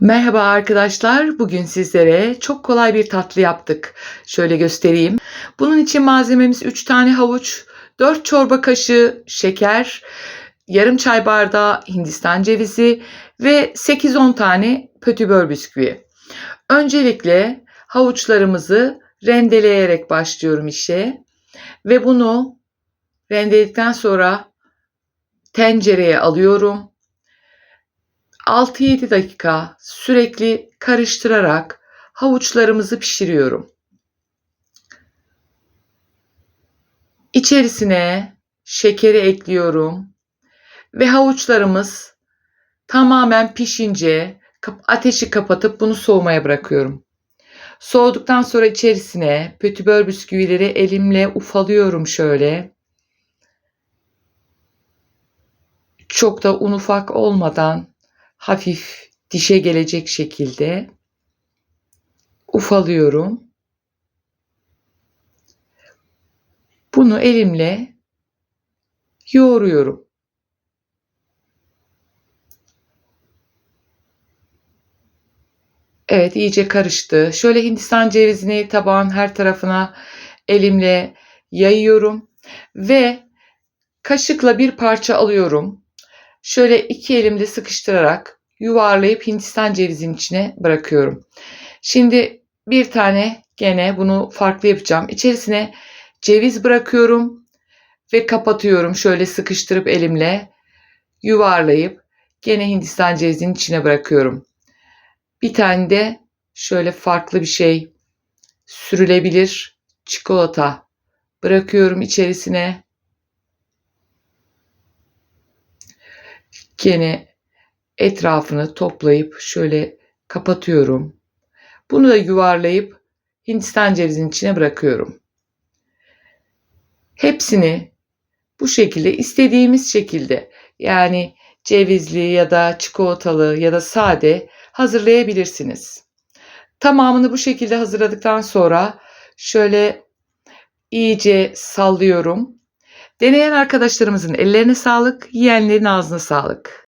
Merhaba arkadaşlar. Bugün sizlere çok kolay bir tatlı yaptık. Şöyle göstereyim. Bunun için malzememiz 3 tane havuç, 4 çorba kaşığı şeker, yarım çay bardağı hindistan cevizi ve 8-10 tane pötibör bisküvi. Öncelikle havuçlarımızı rendeleyerek başlıyorum işe ve bunu rendeledikten sonra tencereye alıyorum. 6-7 dakika sürekli karıştırarak havuçlarımızı pişiriyorum. İçerisine şekeri ekliyorum ve havuçlarımız tamamen pişince ateşi kapatıp bunu soğumaya bırakıyorum. Soğuduktan sonra içerisine pötibör bisküvileri elimle ufalıyorum şöyle. Çok da un ufak olmadan hafif dişe gelecek şekilde ufalıyorum. Bunu elimle yoğuruyorum. Evet iyice karıştı. Şöyle Hindistan cevizini tabağın her tarafına elimle yayıyorum ve kaşıkla bir parça alıyorum. Şöyle iki elimde sıkıştırarak yuvarlayıp Hindistan cevizinin içine bırakıyorum. Şimdi bir tane gene bunu farklı yapacağım. İçerisine ceviz bırakıyorum ve kapatıyorum. Şöyle sıkıştırıp elimle yuvarlayıp gene Hindistan cevizinin içine bırakıyorum. Bir tane de şöyle farklı bir şey sürülebilir çikolata bırakıyorum içerisine. Gene etrafını toplayıp şöyle kapatıyorum. Bunu da yuvarlayıp Hindistan cevizinin içine bırakıyorum. Hepsini bu şekilde istediğimiz şekilde yani cevizli ya da çikolatalı ya da sade hazırlayabilirsiniz. Tamamını bu şekilde hazırladıktan sonra şöyle iyice sallıyorum. Deneyen arkadaşlarımızın ellerine sağlık, yiyenlerin ağzına sağlık.